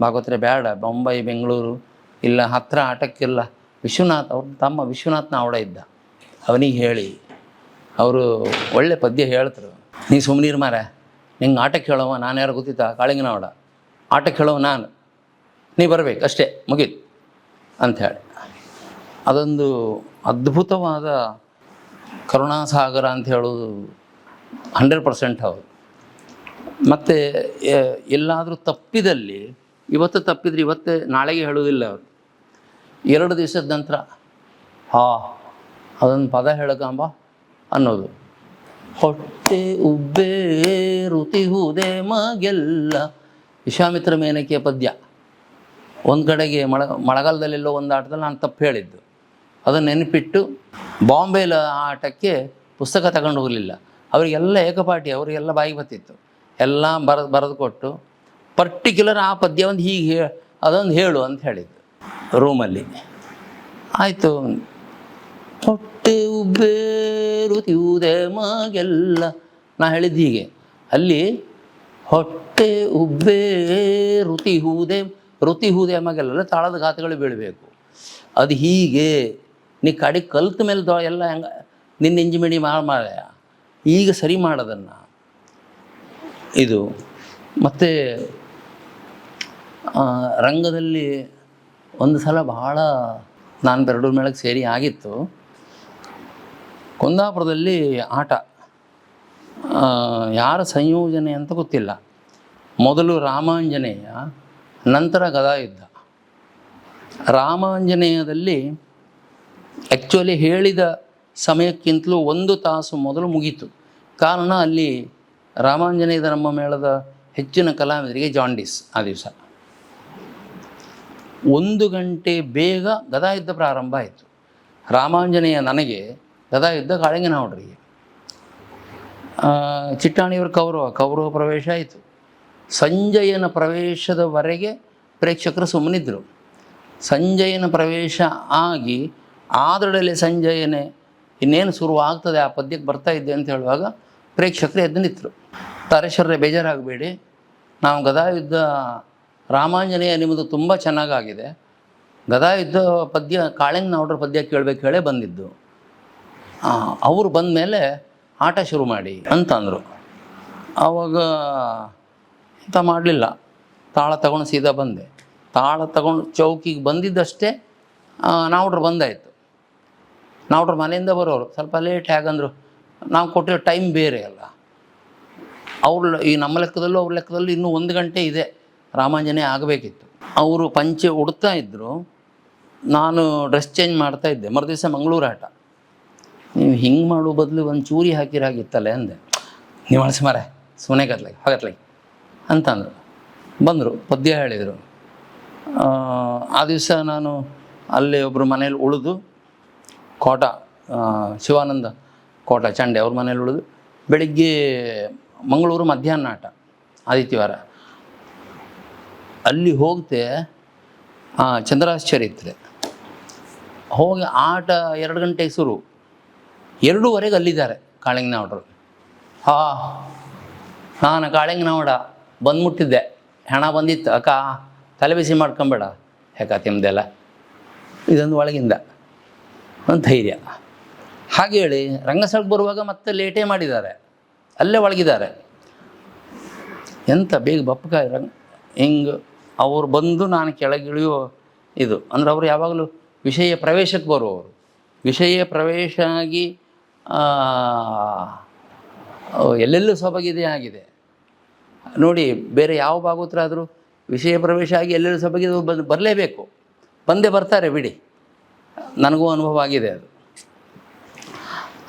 ಭಾಗವತ್ರೆ ಬೇಡ ಬೊಂಬೈ, ಬೆಂಗಳೂರು, ಇಲ್ಲ ಹತ್ತಿರ ಆಟಕ್ಕಿಲ್ಲ ವಿಶ್ವನಾಥ್ ಅವ್ರ, ತಮ್ಮ ವಿಶ್ವನಾಥ್ನ ಅವಡ ಇದ್ದ. ಅವನಿಗೆ ಹೇಳಿ, ಅವರು ಒಳ್ಳೆ ಪದ್ಯ ಹೇಳ್ತರು. ನೀ ಸುಮ್ಮನೀರು ಮಾರ ನಿಂಗೆ ಆಟಕ್ಕೆ ಹೇಳೋವ ನಾನು ಯಾರು ಗೊತ್ತಿತ್ತಾ? ಕಾಳಿಂಗನವಡ ಆಟಕ್ಕೆ ಹೇಳೋವ ನಾನು. ನೀ ಬರಬೇಕು, ಅಷ್ಟೇ, ಮುಗೀತು ಅಂಥೇಳಿ ಅದೊಂದು ಅದ್ಭುತವಾದ ಕರುಣಾಸಾಗರ ಅಂತ ಹೇಳೋದು ಹಂಡ್ರೆಡ್ ಪರ್ಸೆಂಟ್ ಹೌದು. ಮತ್ತು ಎಲ್ಲಾದರೂ ತಪ್ಪಿದಲ್ಲಿ, ಇವತ್ತು ತಪ್ಪಿದ್ರೆ ಇವತ್ತೇ ನಾಳೆಗೆ ಹೇಳುವುದಿಲ್ಲ ಅವರು. ಎರಡು ದಿವಸದ ನಂತರ, ಹಾ, ಅದೊಂದು ಪದ ಹೇಳಕಂಬ ಅನ್ನೋದು. ಹೊಟ್ಟೆ ಉಬ್ಬೇ ರುತಿಹುದೆ ಮಗೆಲ್ಲ. ವಿಶ್ವಾಮಿತ್ರ ಮೇನಕೆಯ ಪದ್ಯ. ಒಂದು ಕಡೆಗೆ ಮಳ, ಮಳೆಗಾಲದಲ್ಲೆಲ್ಲೋ ಒಂದು ಆಟದಲ್ಲಿ ನಾನು ತಪ್ಪು ಹೇಳಿದ್ದು. ಅದನ್ನು ನೆನಪಿಟ್ಟು, ಬಾಂಬೆಲ ಆಟಕ್ಕೆ ಪುಸ್ತಕ ತಗೊಂಡು ಹೋಗಲಿಲ್ಲ. ಅವರಿಗೆಲ್ಲ ಏಕಪಾಠಿ, ಅವರಿಗೆಲ್ಲ ಬಾಯಿಗೆ ಬರ್ತಿತ್ತು. ಎಲ್ಲ ಬರ ಬರೆದು ಕೊಟ್ಟು ಪರ್ಟಿಕ್ಯುಲರ್ ಆ ಪದ್ಯ ಒಂದು ಹೀಗೆ ಹೇ, ಅದೊಂದು ಹೇಳು ಅಂತ ಹೇಳಿದ್ದು. ರೂಮಲ್ಲಿ. ಆಯಿತು. ಹೊಟ್ಟೆ ಉಬ್ಬೇರುತಿಯುವುದೇ ಮಗೆಲ್ಲ. ನಾ ಹೇಳಿದ್ದು ಹೀಗೆ. ಅಲ್ಲಿ ಹೊಟ್ಟೆ ಉಬ್ಬೇ ರುತಿ ಹೂದೇ ಮಗೆಲ್ಲ ತಾಳದ ಗಾತುಗಳು ಬೀಳಬೇಕು. ಅದು ಹೀಗೆ. ನೀ ಕಡೆ ಕಲ್ತ ಮೇಲೆ ದೊ ಎಲ್ಲ ಹೆಂಗ, ನಿನ್ನ ಇಂಜಿಮಿಡಿ ಮಾಡಿ ಈಗ ಸರಿ ಮಾಡೋದನ್ನು ಇದು. ಮತ್ತು ರಂಗದಲ್ಲಿ ಒಂದು ಸಲ ಬಹಳ ನಾನು ಬೆರಡೂರು ಮೇಳಕ್ಕೆ ಸೇರಿ ಆಗಿತ್ತು. ಕುಂದಾಪುರದಲ್ಲಿ ಆಟ. ಯಾರ ಸಂಯೋಜನೆ ಅಂತ ಗೊತ್ತಿಲ್ಲ. ಮೊದಲು ರಾಮಾಂಜನೇಯ, ನಂತರ ಗದಾಯುದ್ಧ. ರಾಮಾಂಜನೇಯದಲ್ಲಿ ಆ್ಯಕ್ಚುಲಿ ಹೇಳಿದ ಸಮಯಕ್ಕಿಂತಲೂ ಒಂದು ತಾಸು ಮೊದಲು ಮುಗೀತು. ಕಾರಣ ಅಲ್ಲಿ ರಾಮಾಂಜನೇಯದ ನಮ್ಮ ಮೇಳದ ಹೆಚ್ಚಿನ ಕಲಾವಿದರಿಗೆ ಜಾಂಡೀಸ್ ಆ ದಿವಸ. ಒಂದು ಗಂಟೆ ಬೇಗ ಗದಾಯುದ್ಧ ಪ್ರಾರಂಭ ಆಯಿತು. ರಾಮಾಂಜನೇಯ ನನಗೆ ಗದಾಯುದ್ಧ ಕಾಳಿಂಗನವಡ್ರಿಗೆ ಚಿಟ್ಟಾಣಿಯವ್ರ ಕೌರವ ಕೌರವ ಪ್ರವೇಶ ಆಯಿತು. ಸಂಜಯನ ಪ್ರವೇಶದವರೆಗೆ ಪ್ರೇಕ್ಷಕರು ಸುಮ್ಮನಿದ್ದರು ಸಂಜಯನ ಪ್ರವೇಶ ಆಗಿ ಆದಡಲೆ ಸಂಜಯನೇ ಇನ್ನೇನು ಶುರುವಾಗ್ತದೆ ಆ ಪದ್ಯಕ್ಕೆ ಬರ್ತಾ ಇದ್ದೆ ಅಂತ ಹೇಳುವಾಗ ಪ್ರೇಕ್ಷಕರು ಎದ್ದು ನಿಂತರು. ತಾರೇಶ್ವರರೇ ಬೇಜಾರಾಗಬೇಡಿ. ನಾವು ಗದಾಯುದ್ಧ ರಾಮಾಂಜನೇಯ ನಿಮ್ಮದು ತುಂಬ ಚೆನ್ನಾಗಾಗಿದೆ. ಗದಾಯುದ್ಧ ಪದ್ಯ ಕಾಳಿಂಗನವ್ರ ಪದ್ಯ ಕೇಳಬೇಕು ಹೇಳೇ ಬಂದಿದ್ದು. ಅವರು ಬಂದ ಮೇಲೆ ಆಟ ಶುರು ಮಾಡಿ ಅಂತಂದರು. ಆವಾಗ ಅಂತ ಮಾಡಲಿಲ್ಲ. ತಾಳ ತಗೊಂಡು ಸೀದಾ ಬಂದೆ. ತಾಳ ತಗೊಂಡು ಚೌಕಿಗೆ ಬಂದಿದ್ದಷ್ಟೇ ನಾವ್ರು ಬಂದಾಯಿತು. ನಾವ್ರ ಮನೆಯಿಂದ ಬರೋರು. ಸ್ವಲ್ಪ ಲೇಟ್ ಹೇಗಂದ್ರು ನಾವು ಕೊಟ್ಟಿರೋ ಟೈಮ್ ಬೇರೆ ಅಲ್ಲ. ಅವ್ರ ಈ ನಮ್ಮ ಲೆಕ್ಕದಲ್ಲೂ ಅವ್ರ ಲೆಕ್ಕದಲ್ಲೂ ಇನ್ನೂ ಒಂದು ಗಂಟೆ ಇದೆ. ರಾಮಾಂಜನೇ ಆಗಬೇಕಿತ್ತು. ಅವರು ಪಂಚೆ ಉಡ್ತಾ ಇದ್ದರು ನಾನು ಡ್ರೆಸ್ ಚೇಂಜ್ ಮಾಡ್ತಾ ಇದ್ದೆ. ಮರುದಿವಸ ಮಂಗಳೂರು ಆಟ. ನೀವು ಹಿಂಗೆ ಮಾಡೋ ಬದಲು ಒಂದು ಚೂರಿ ಹಾಕಿರಾಗಿತ್ತಲ್ಲೇ ಅಂದೆ. ನೀವು ಅಳಿಸಿ ಮಾರೆ ಸುಮ್ಮನೆ ಗತ್ಲಾಗಿ ಅಂತ ಅಂತಂದರು. ಬಂದರು, ಪದ್ಯ ಹೇಳಿದರು. ಆ ದಿವಸ ನಾನು ಅಲ್ಲಿ ಒಬ್ಬರು ಮನೇಲಿ ಉಳಿದು, ಕೋಟ ಶಿವಾನಂದ ಕೋಟ ಚಂಡೆ ಅವ್ರ ಮನೇಲಿ ಉಳಿದು ಬೆಳಿಗ್ಗೆ ಮಂಗಳೂರು ಮಧ್ಯಾಹ್ನ ಆಟ, ಆದಿತ್ಯವಾರ. ಅಲ್ಲಿ ಹೋಗ್ತೆ ಚಂದ್ರಾಶ್ಚರ್ಯ ಚಂದ್ರಾಶ್ಚರಿತ್ರೆ ಹೋಗಿ ಆಟ ಎರಡು ಗಂಟೆಗೆ ಶುರು. ಎರಡೂವರೆಗೆ ಅಲ್ಲಿದ್ದಾರೆ ಕಾಳಿಂಗನವಡರು ಹಾ, ನಾನು ಕಾಳಿಂಗನವಡ ಬಂದ್ಬಿಟ್ಟಿದ್ದೆ ಹೆಣ ಬಂದಿತ್ತು. ಅಕ್ಕ, ತಲೆ ಬಿಸಿ ಮಾಡ್ಕೊಂಬೇಡ. ಯಾಕ ತಿಮ್ಮದೆಲ್ಲ ಇದೊಂದು ಒಳಗಿಂದ. ಒಂದು ಧೈರ್ಯ. ಹಾಗೆ ಹೇಳಿ ರಂಗಸ್ಥಳಕ್ಕೆ ಬರುವಾಗ ಮತ್ತೆ ಲೇಟೇ ಮಾಡಿದ್ದಾರೆ. ಅಲ್ಲೇ ಒಳಗಿದ್ದಾರೆ. ಎಂಥ ಬೇಗ ಬಪ್ಪಕ ರಂಗ, ಹಿಂಗೆ ಅವ್ರು ಬಂದು ನಾನು ಕೆಳಗಿಳಿಯೋ ಇದು. ಅಂದರೆ ಅವರು ಯಾವಾಗಲೂ ವಿಷಯ ಪ್ರವೇಶಕ್ಕೆ ಬರುವವರು. ವಿಷಯ ಪ್ರವೇಶ ಆಗಿ ಎಲ್ಲೆಲ್ಲೂ ಸೊಬಗಿದೆ ಆಗಿದೆ. ನೋಡಿ, ಬೇರೆ ಯಾವ ಭಾಗೋತ್ರ ಆದರೂ ವಿಷಯ ಪ್ರವೇಶ ಆಗಿ ಎಲ್ಲೆಲ್ಲೂ ಸೊಬಗಿದೆ ಬಂದು, ಬರಲೇಬೇಕು. ಬಂದೇ ಬರ್ತಾರೆ, ಬಿಡಿ. ನನಗೂ ಅನುಭವ ಆಗಿದೆ ಅದು.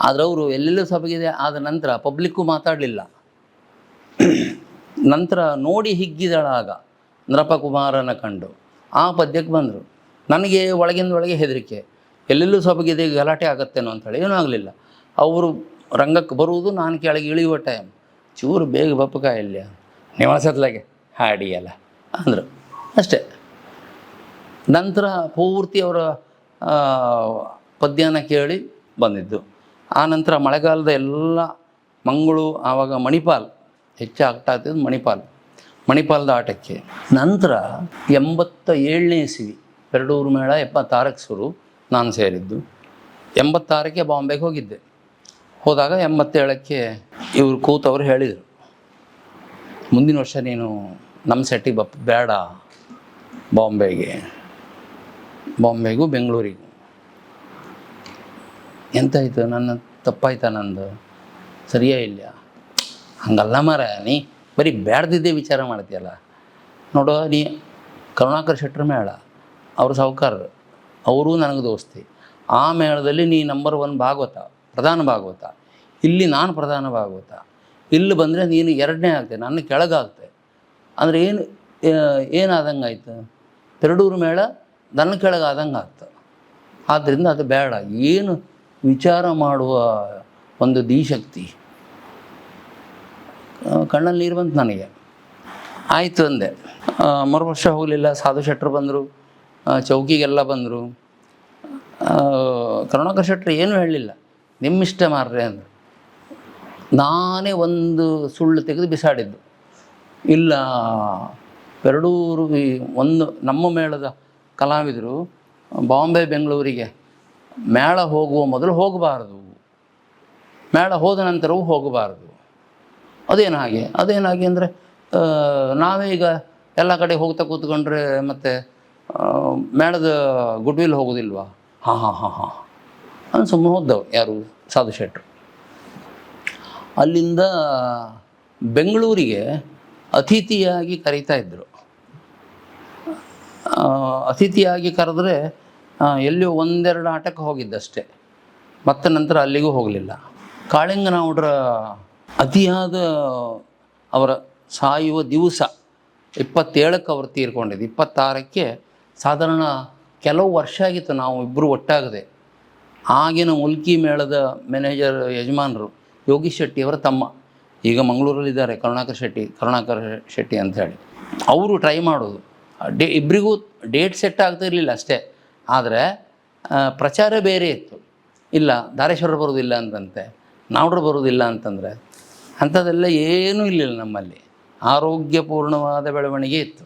ಆದರೆ ಅವರು ಎಲ್ಲೆಲ್ಲೂ ಸಬಗಿದೆ ಆದ ನಂತರ ಪಬ್ಲಿಕ್ಕು ಮಾತಾಡಲಿಲ್ಲ. [clears throat] ನಂತರ ನೋಡಿ ಹಿಗ್ಗಿದಳಾಗ ನೃಪಕುಮಾರನ ಕಂಡು ಆ ಪದ್ಯಕ್ಕೆ ಬಂದರು. ನನಗೆ ಒಳಗಿಂದ ಒಳಗೆ ಹೆದರಿಕೆ. ಎಲ್ಲೆಲ್ಲೂ ಸೊಬಗಿದೆ ಗಲಾಟೆ ಆಗತ್ತೇನೋ ಅಂಥೇಳಿ ಏನೂ ಆಗಲಿಲ್ಲ. ಅವರು ರಂಗಕ್ಕೆ ಬರುವುದು ನಾನು ಕೆಳಗೆ ಇಳಿಯುವ ಟೈಮ್ ಚೂರು ಬೇಗ ಬಪ್ಪಕ ಇಲ್ಲಿ ನಿವಾಸತ್ಲಾಗೆ ಹಾಡಿಯಲ್ಲ ಅಂದರು. ಅಷ್ಟೇ. ನಂತರ ಪೂರ್ತಿ ಅವರ ಪದ್ಯನ ಕೇಳಿ ಬಂದಿದ್ದು. ಆ ನಂತರ ಮಳೆಗಾಲದ ಎಲ್ಲ ಮಂಗಳು ಆವಾಗ ಮಣಿಪಾಲ್ ಹೆಚ್ಚು ಆಗ್ತಾ ಇದ್ದದ್ದು ಮಣಿಪಾಲ್, ಮಣಿಪಾಲದ ಆಟಕ್ಕೆ. ನಂತರ ಎಂಬತ್ತ ಏಳನೇ ಸಿವಿ, ಪೆರಡೂರು ಮೇಳ ಎಪ್ಪತ್ತಾರಕ್ಕೆ ಶುರು ನಾನು ಸೇರಿದ್ದು. ಎಂಬತ್ತಾರಕ್ಕೆ ಬಾಂಬೆಗೆ ಹೋಗಿದ್ದೆ. ಹೋದಾಗ ಎಂಬತ್ತೇಳಕ್ಕೆ ಇವರು ಕೂತವರು ಹೇಳಿದರು, ಮುಂದಿನ ವರ್ಷ ನೀನು ನಮ್ಮ ಸೆಟ್ಟಿಗೆ ಬಪ್ ಬೇಡ ಬಾಂಬೆಗೆ. ಬಾಂಬೆಗೂ ಬೆಂಗಳೂರಿಗೂ. ಎಂತಾಯ್ತು? ನನ್ನ ತಪ್ಪಾಯ್ತ ನಂದು? ಸರಿಯೇ ಇಲ್ಲ ಹಂಗಲ್ಲ ಮಾರ ನೀ ಬರೀ ಬ್ಯಾಡ್ದಿದ್ದೇ ವಿಚಾರ ಮಾಡ್ತೀಯಲ್ಲ? ನೋಡು, ನೀ ಕರುಣಾಕರ್ ಶೆಟ್ಟರ್ ಮೇಳ, ಅವರು ಸಾಹುಕಾರ ಅವರೂ ನನಗೆ ದೋಸ್ತಿ. ಆ ಮೇಳದಲ್ಲಿ ನೀ ನಂಬರ್ ಒನ್ ಭಾಗವತ, ಪ್ರಧಾನ ಭಾಗವತ. ಇಲ್ಲಿ ನಾನು ಪ್ರಧಾನ ಭಾಗವತ. ಇಲ್ಲಿ ಬಂದರೆ ನೀನು ಎರಡನೇ ಆಗ್ತೆ, ನನ್ನ ಕೆಳಗಾಗ್ತೆ. ಅಂದರೆ ಏನು ಏನಾದಂಗೆ ಆಯ್ತು ಪೆರಡೂರು ಮೇಳ ನನ್ನ ಕೆಳಗಾದಂಗೆ ಆಗ್ತದೆ ಆದ್ದರಿಂದ ಅದು ಬೇಡ ಏನು ವಿಚಾರ ಮಾಡುವ ಒಂದು ದೀಶಕ್ತಿ ಕಣ್ಣಲ್ಲಿ ನೀರು ಬಂತು ನನಗೆ. ಆಯಿತು ಅಂದೆ. ಮರು ವರ್ಷ ಹೋಗಲಿಲ್ಲ, ಸಾಧು ಶೆಟ್ಟರು ಬಂದರು ಚೌಕಿಗೆಲ್ಲ ಬಂದರು. ಕರುಣಾಕರ್ ಶೆಟ್ಟರು ಏನೂ ಹೇಳಲಿಲ್ಲ. ನಿಮ್ಮಿಷ್ಟ ಮಾರ್ರೆ ಅಂದರು. ನಾನೇ ಒಂದು ಸುಳ್ಳು ತೆಗೆದು ಬಿಸಾಡಿದ್ದು. ಇಲ್ಲ ಎರಡೂರು ಒಂದು ನಮ್ಮ ಮೇಳದ ಕಲಾವಿದರು ಬಾಂಬೆ ಬೆಂಗಳೂರಿಗೆ. ಮೇಳ ಹೋಗುವ ಮೊದಲು ಹೋಗಬಾರ್ದು. ಮೇಳ ಹೋದ ನಂತರವೂ ಹೋಗಬಾರ್ದು. ಅದೇನು ಹಾಗೆ? ಅದೇನು ಹಾಗೆ ಅಂದರೆ ನಾವೇ ಈಗ ಎಲ್ಲ ಕಡೆ ಹೋಗ್ತಾ ಕೂತ್ಕೊಂಡ್ರೆ ಮತ್ತು ಮೇಳದ ಗುಡ್ವಿಲ್ ಹೋಗೋದಿಲ್ವಾ? ಹಾಂ ಹಾಂ ಹಾಂ ಹಾಂ. ಅಂತ ಸುಮ್ಮನೆ ಹೋದವು ಯಾರು ಸಾಧು ಶೆಟ್ಟರು ಅಲ್ಲಿಂದ ಬೆಂಗಳೂರಿಗೆ ಅತಿಥಿಯಾಗಿ ಕರೀತಾ ಇದ್ದರು ಅತಿಥಿಯಾಗಿ ಕರೆದ್ರೆ ಎಲ್ಲಿಯೋ ಒಂದೆರಡು ಆಟಕ್ಕೆ ಹೋಗಿದ್ದಷ್ಟೇ. ಮತ್ತೆ ನಂತರ ಅಲ್ಲಿಗೂ ಹೋಗಲಿಲ್ಲ. ಕಾಳಿಂಗನೌಡರ ಅತಿಯಾದ ಅವರ ಸಾಯುವ ದಿವಸ ಇಪ್ಪತ್ತೇಳಕ್ಕೆ ಅವರು ತೀರ್ಕೊಂಡಿದ್ದು. ಇಪ್ಪತ್ತಾರಕ್ಕೆ ಸಾಧಾರಣ ಕೆಲವು ವರ್ಷ ಆಗಿತ್ತು ನಾವು ಇಬ್ಬರು ಒಟ್ಟಾಗದೆ. ಆಗಿನ ಮುಲ್ಕಿ ಮೇಳದ ಮ್ಯಾನೇಜರ್, ಯಜಮಾನರು ಯೋಗಿ ಶೆಟ್ಟಿ ಅವರ ತಮ್ಮ. ಈಗ ಮಂಗಳೂರಲ್ಲಿದ್ದಾರೆ ಕರುಣಾಕರ್ ಶೆಟ್ಟಿ ಕರುಣಾಕರ್ ಶೆಟ್ಟಿ ಅಂತ ಹೇಳಿ. ಅವರು ಟ್ರೈ ಮಾಡೋದು. ಡೇ ಇಬ್ಬರಿಗೂ ಡೇಟ್ ಸೆಟ್ ಆಗ್ತಾ ಇರಲಿಲ್ಲ ಅಷ್ಟೇ. ಆದರೆ ಪ್ರಚಾರ ಬೇರೆ ಇತ್ತು. ಇಲ್ಲ ಧಾರೇಶ್ವರ ಬರೋದಿಲ್ಲ ಅಂತಂತೆ, ನಾವ್ಡ್ರು ಬರೋದಿಲ್ಲ ಅಂತಂದರೆ, ಅಂಥದ್ದೆಲ್ಲ ಏನೂ ಇಲ್ಲ ನಮ್ಮಲ್ಲಿ. ಆರೋಗ್ಯಪೂರ್ಣವಾದ ಬೆಳವಣಿಗೆ ಇತ್ತು.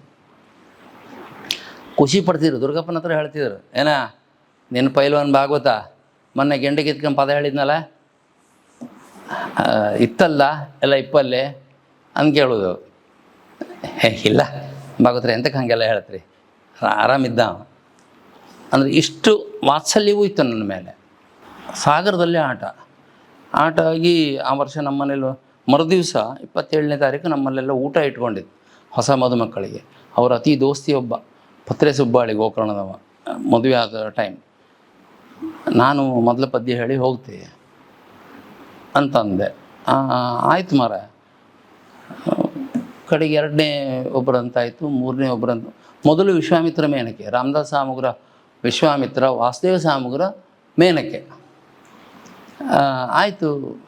ಖುಷಿ ಪಡ್ತಿದ್ರು, ದುರ್ಗಪ್ಪನ ಹತ್ರ ಹೇಳ್ತಿದ್ರು, ಏನ ನಿನ್ನ ಪೈಲ್ವಾನ್ ಭಾಗವತ, ಮೊನ್ನೆ ಗೆಂಡೆ ಕಿತ್ಕೊಂಡು ಪದ ಹೇಳಿದ್ನಲ್ಲ? ಇತ್ತಲ್ಲ, ಎಲ್ಲ ಇಪ್ಪಲ್ಲೇ ಅಂತ ಕೇಳೋದು. ಇಲ್ಲ, ಭಾಗವತ್ರಿ ಎಂತಕ್ಕೆ ಹಾಗೆಲ್ಲ ಹೇಳ್ತೀರಿ? ಆರಾಮಿದ್ದ. ಅಂದರೆ ಇಷ್ಟು ವಾತ್ಸಲ್ಯವೂ ಇತ್ತು ನನ್ನ ಮೇಲೆ. ಸಾಗರದಲ್ಲಿ ಆಟ. ಆಟ ಆಗಿ ಆ ವರ್ಷ ನಮ್ಮನೇಲಿ ಮರುದಿವಸ ಇಪ್ಪತ್ತೇಳನೇ ತಾರೀಕು ನಮ್ಮಲ್ಲೆಲ್ಲ ಊಟ ಇಟ್ಕೊಂಡಿದ್ದು ಹೊಸ ಮದುಮಕ್ಕಳಿಗೆ. ಅವರ ಅತಿ ದೋಸ್ತಿ ಒಬ್ಬ, ಪತ್ರೆ ಸುಬ್ಬಾಳಿ ಗೋಕರ್ಣದವ, ಮದುವೆ ಆದ ಟೈಮ್ ನಾನು ಮೊದಲ ಪದ್ಯ ಹೇಳಿ ಹೋಗ್ತೆ ಅಂತಂದೆ. ಆಯ್ತು ಮರ ಕಡೆಗೆ ಎರಡನೇ ಒಬ್ಬರಂತಾಯಿತು ಮೂರನೇ ಒಬ್ಬರಂತ ಮೊದಲು ವಿಶ್ವಾಮಿತ್ರ ಮೇನಕೆ, ರಾಮದಾಸ್ ಸಾಮುಗ್ರ ವಿಶ್ವಾಮಿತ್ರ, ವಾಸುದೇವ ಸಾಮುಗ್ರ ಮೇನಕ್ಕೆ ಆಯಿತು,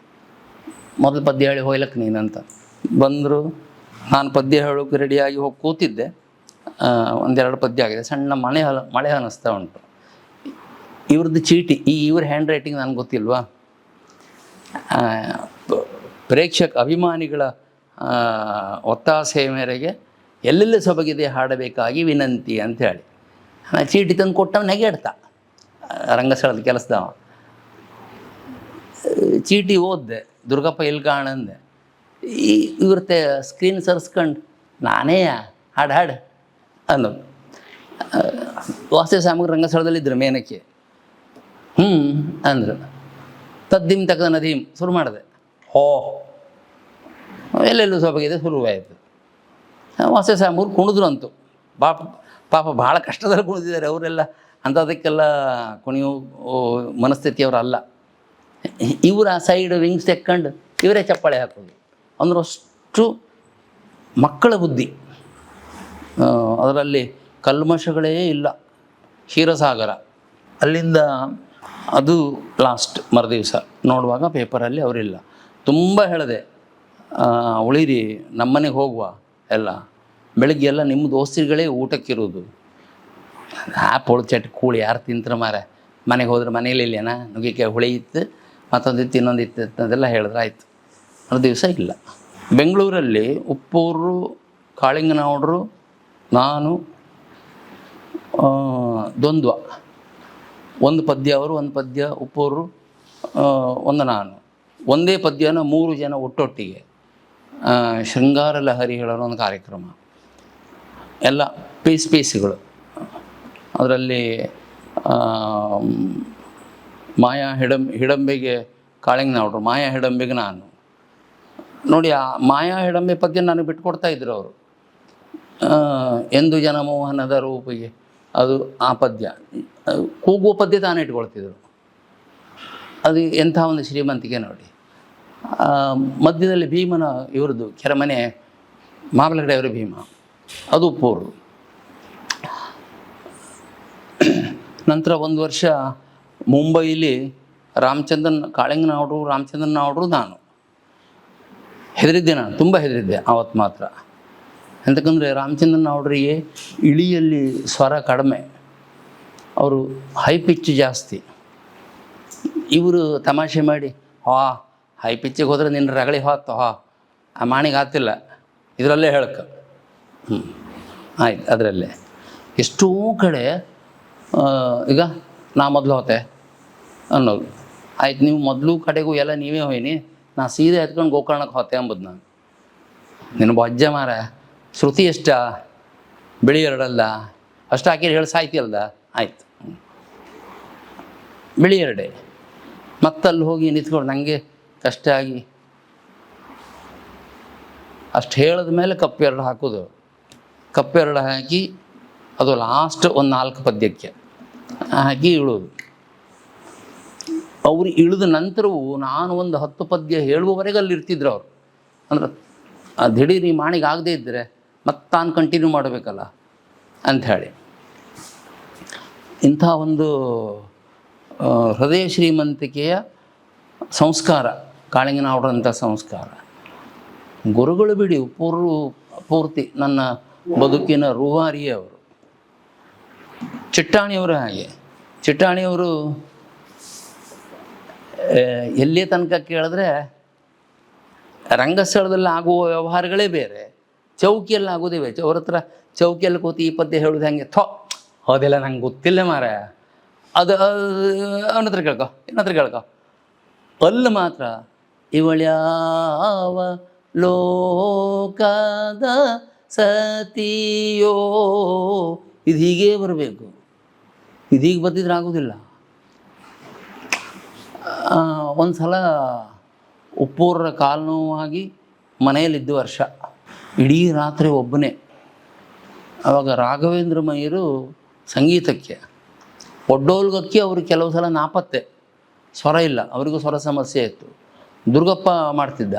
ಮೊದಲು ಪದ್ಯ ಹೇಳಿ ಹೋಯ್ಲಕ್ಕೆ ನೀನಂತ. ಬಂದರು, ನಾನು ಪದ್ಯ ಹೇಳೋಕೆ ರೆಡಿಯಾಗಿ ಹೋಗಿ ಕೂತಿದ್ದೆ. ಒಂದೆರಡು ಪದ್ಯ ಆಗಿದೆ. ಸಣ್ಣ ಮಳೆ ಹಲ- ಮಳೆ ಅನ್ನಿಸ್ತಾ ಉಂಟು. ಇವ್ರದ್ದು ಚೀಟಿ, ಈ ಇವ್ರ ಹ್ಯಾಂಡ್ ರೈಟಿಂಗ್ ನನಗೆ ಗೊತ್ತಿಲ್ವಾ? ಪ್ರೇಕ್ಷಕ ಅಭಿಮಾನಿಗಳ ಒತ್ತಾಸೆಯ ಮೇರೆಗೆ ಎಲ್ಲೆಲ್ಲಿ ಸೊಬಗಿದೆ ಹಾಡಬೇಕಾಗಿ ವಿನಂತಿ ಅಂತ ಹೇಳಿ. ಚೀಟಿ ತಂದು ಕೊಟ್ಟವ ನೆಗೆಡ್ತ ರಂಗಸ್ಥಳದ ಕೆಲಸದವ. ಚೀಟಿ ಓದ್ದೆ ದುರ್ಗಪ್ಪ ಎಲ್ಲಿ ಕಾಣಂದೆ ಈ ಇವ್ರತೆ ಸ್ಕ್ರೀನ್ ಸರ್ಸ್ಕೊಂಡು ನಾನೇ ಹಾಡು ಹಾಡು ಅಂದರು ವಾಸ್ತವ ಸಾಮಗ್ರಿ ರಂಗಸ್ಥಳದಲ್ಲಿದ್ದರು ಮೇನಕ್ಕೆ. ಹ್ಞೂ ಅಂದರು. ತದ್ದಿಮ್ ತಕ್ಕ ನದೀಮ್ ಶುರು ಮಾಡಿದೆ. ಹೋ. ಎಲ್ಲೆಲ್ಲೂ ಸೊಬಗಿದೆ ಶುರುವಾಯಿತು. ವಾಸ್ತವ ಸಾಮಗ್ರಿ ಕುಣಿದ್ರು ಅಂತು. ಬಾ ಪಾಪ ಭಾಳ ಕಷ್ಟದಲ್ಲಿ ಕುಣಿದಿದ್ದಾರೆ ಅವರೆಲ್ಲ. ಅಂಥದಕ್ಕೆಲ್ಲ ಕುಣಿಯೋ ಮನಸ್ಥಿತಿಯವರಲ್ಲ ಇವರ ಸೈಡ್ ವಿಂಗ್ಸ್ ತೆಕ್ಕೊಂಡು ಇವರೇ ಚಪ್ಪಾಳೆ ಹಾಕೋದು. ಅಂದ್ರೆ ಅಷ್ಟು ಮಕ್ಕಳ ಬುದ್ಧಿ. ಅದರಲ್ಲಿ ಕಲ್ಮಶಗಳೇ ಇಲ್ಲ. ಕ್ಷೀರಸಾಗರ. ಅಲ್ಲಿಂದ ಅದು ಲಾಸ್ಟ್ ಮರುದಿವಸ. ನೋಡುವಾಗ ಪೇಪರಲ್ಲಿ ಅವರಿಲ್ಲ. ತುಂಬ ಹೇಳಿದೆ ಉಳಿರಿ ನಮ್ಮನೆಗೆ ಹೋಗುವ ಎಲ್ಲ. ಬೆಳಿಗ್ಗೆ ಎಲ್ಲ ನಿಮ್ಮ ದೋಸ್ತಿಗಳೇ ಊಟಕ್ಕಿರೋದು. ಆ ಪೊಳು ಚಟ್ ಕೂಳಿ ಯಾರು ತಿಂತಾರೆ ಮಾರ ಮನೆಗೆ ಹೋದ್ರೆ ಮನೇಲಿ ಇಲ್ಲೇನ? ನುಗ್ಗಿಕಾಯಿ ಹುಳಿ ಇತ್ತು ಮತ್ತೊಂದಿತ್ತು ಇನ್ನೊಂದಿತ್ತು ಅದೆಲ್ಲ ಹೇಳಿದ್ರೆ ಆಯಿತು. ಅದು ದಿವಸ ಇಲ್ಲ. ಬೆಂಗಳೂರಲ್ಲಿ ಉಪ್ಪೂರು ಕಾಳಿಂಗನೌಡರು ನಾನು ದ್ವಂದ್ವ. ಒಂದು ಪದ್ಯ ಅವರು, ಒಂದು ಪದ್ಯ ಉಪ್ಪೂರು ಒಂದು ನಾನು. ಒಂದೇ ಪದ್ಯನ ಮೂರು ಜನ ಒಟ್ಟೊಟ್ಟಿಗೆ ಶೃಂಗಾರ ಲಹರಿ ಹೇಳೋ ಒಂದು ಕಾರ್ಯಕ್ರಮ. ಎಲ್ಲ ಪೀಸ್ ಪೀಸ್ಗಳು. ಅದರಲ್ಲಿ ಮಾಯಾ ಹಿಡಂ, ಹಿಡಂಬೆಗೆ ನೋಡ್ರು ಮಾಯಾ ಹಿಡಂಬೆಗೆ ನಾನು. ನೋಡಿ, ಆ ಮಾಯಾ ಹಿಡಂಬೆ ಬಗ್ಗೆ ನನಗೆ ಬಿಟ್ಕೊಡ್ತಾ ಇದ್ರು ಅವರು. ಎಂದು ಜನ ಮೋಹನದ ರೂಪಿಗೆ ಅದು ಆ ಪದ್ಯ ಕೂಗುವ ಪದ್ಯ ತಾನೇ ಇಟ್ಕೊಳ್ತಿದ್ರು. ಅದು ಎಂಥ ಒಂದು ಶ್ರೀಮಂತಿಕೆ ನೋಡಿ. ಮಧ್ಯದಲ್ಲಿ ಭೀಮನ ಇವ್ರದ್ದು ಕೆರೆಮನೆ ಮಾಬಲಗಡೆಯವರು ಭೀಮ. ಅದು ಪೂರ್ವ. ನಂತರ ಒಂದು ವರ್ಷ ಮುಂಬೈಲಿ ರಾಮಚಂದ್ರನ್ ಕಾಳಿಂಗನವ್ರು ರಾಮಚಂದ್ರನ್ ಅವರು ನಾನು. ಹೆದರಿದ್ದೆ ನಾನು, ತುಂಬ ಹೆದರಿದ್ದೆ ಆವತ್ತು ಮಾತ್ರ. ಎಂತಕ್ಕಂದರೆ ರಾಮಚಂದ್ರನ್ ಅವರಿಗೆ ಇಳಿಯಲ್ಲಿ ಸ್ವರ ಕಡಿಮೆ. ಅವರು ಹೈ ಪಿಚ್ ಜಾಸ್ತಿ. ಇವರು ತಮಾಷೆ ಮಾಡಿ, ಹಾ ಹೈ ಪಿಚ್ಚಿಗೆ ಹೋದರೆ ನಿನ್ನ ರಗಳಿ ಹೊತ್ತು ಹಾ. ಆ ಮಾಣಿಗೆ ಆತಿಲ್ಲ ಇದರಲ್ಲೇ ಹೇಳ್ಕ. ಹ್ಞೂ ಆಯ್ತು, ಅದರಲ್ಲೇ. ಎಷ್ಟೋ ಕಡೆ ಈಗ ನಾ ಮೊದಲು ಹೋತೆ ಅನ್ನೋದು. ಆಯ್ತು, ನೀವು ಮೊದಲು ಕಡೆಗೂ ಎಲ್ಲ ನೀವೇ ಹೋಯ್ನಿ. ನಾ ಸೀದಾ ಎತ್ಕೊಂಡು ಗೋಕರ್ಣಕ್ಕೆ ಹೋತೆ ಅಂಬುದು ನಾನು. ನಿನ್ನ ಬಜ್ಜ ಮಾರ ಶ್ರುತಿ ಎಷ್ಟ? ಬಿಳಿ ಎರಡಲ್ಲ. ಅಷ್ಟು ಹಾಕಿ ಹೇಳಿ ಸಾಯ್ತಿಯಲ್ದ ಆಯ್ತು. ಬಿಳಿ ಎರಡೆ. ಮತ್ತಲ್ಲಿ ಹೋಗಿ ನಿಂತ್ಕೊಂಡು ನನಗೆ ಕಷ್ಟ ಆಗಿ ಅಷ್ಟು ಹೇಳಿದ ಮೇಲೆ ಕಪ್ಪು ಎರಡು ಹಾಕೋದು. ಕಪ್ಪೆರಡು ಹಾಕಿ ಅದು ಲಾಸ್ಟ್ ಒಂದು ನಾಲ್ಕು ಪದ್ಯಕ್ಕೆ ಹಾಕಿ ಇಳೋದು. ಅವ್ರು ಇಳಿದ ನಂತರವೂ ನಾನು ಒಂದು ಹತ್ತು ಪದ್ಯ ಹೇಳುವವರೆಗೆ ಅಲ್ಲಿ ಇರ್ತಿದ್ರು ಅವರು. ಅಂದ್ರೆ, ಆ ದಿಢೀರ್ ಮಾಣಿಗೆ ಆಗದೇ ಇದ್ದರೆ ಮತ್ತೆ ತಾನು ಕಂಟಿನ್ಯೂ ಮಾಡಬೇಕಲ್ಲ ಅಂಥೇಳಿ ಇಂಥ ಒಂದು ಹೃದಯ ಶ್ರೀಮಂತಿಕೆಯ ಸಂಸ್ಕಾರ, ಕಾಳಿಂಗನವರಂಥ ಸಂಸ್ಕಾರ. ಗುರುಗಳು ಬಿಡಿ ಪೂರ್ವ ಪೂರ್ತಿ ನನ್ನ ಬದುಕಿನ ರೂವಾರಿಯೇ ಅವರು ಚಿಟ್ಟಾಣಿಯವರು ಹಾಗೆ. ಚಿಟ್ಟಾಣಿಯವರು ಎಲ್ಲಿ ತನಕ ಕೇಳಿದ್ರೆ ರಂಗಸ್ಥಳದಲ್ಲಿ ಆಗುವ ವ್ಯವಹಾರಗಳೇ ಬೇರೆ. ಚೌಕಿಯಲ್ಲಿ ಆಗೋದೇ ಬೇರೆ. ಅವ್ರ ಹತ್ರ ಚೌಕಿಯಲ್ಲಿ ಕೂತು ಈ ಪದ್ಯ ಹೇಳೋದು ಹೆಂಗೆ? ಥೋ, ಹೌದಿಲ್ಲ ನಂಗೆ ಗೊತ್ತಿಲ್ಲ ಮಾರ ಅದು ಅವನ ಹತ್ರ ಕೇಳ್ಕೊ ಇನ್ನ ಹತ್ರ ಕೇಳ್ಕೊ. ಅಲ್ಲಿ ಮಾತ್ರ ಇವಳ್ಯಾವ ಲೋಕದ ಸತಿಯೋ. ಇದು ಹೀಗೇ ಬರಬೇಕು. ಇದು ಹೀಗೆ ಬರ್ತಿದ್ರೆ ಆಗೋದಿಲ್ಲ. ಒಂದು ಸಲ ಉಪ್ಪೂರ ಕಾಲು ನೋವಾಗಿ ಮನೆಯಲ್ಲಿದ್ದು ವರ್ಷ. ಇಡೀ ರಾತ್ರಿ ಒಬ್ಬನೇ. ಆವಾಗ ರಾಘವೇಂದ್ರ ಮಯ್ಯರು ಸಂಗೀತಕ್ಕೆ. ಒಡ್ಡೋಲ್ಗಕ್ಕೆ ಅವರು ಕೆಲವು ಸಲ ನಾಪತ್ತೆ. ಸ್ವರ ಇಲ್ಲ. ಅವರಿಗೂ ಸ್ವರ ಸಮಸ್ಯೆ ಇತ್ತು. ದುರ್ಗಪ್ಪ ಮಾಡ್ತಿದ್ದ.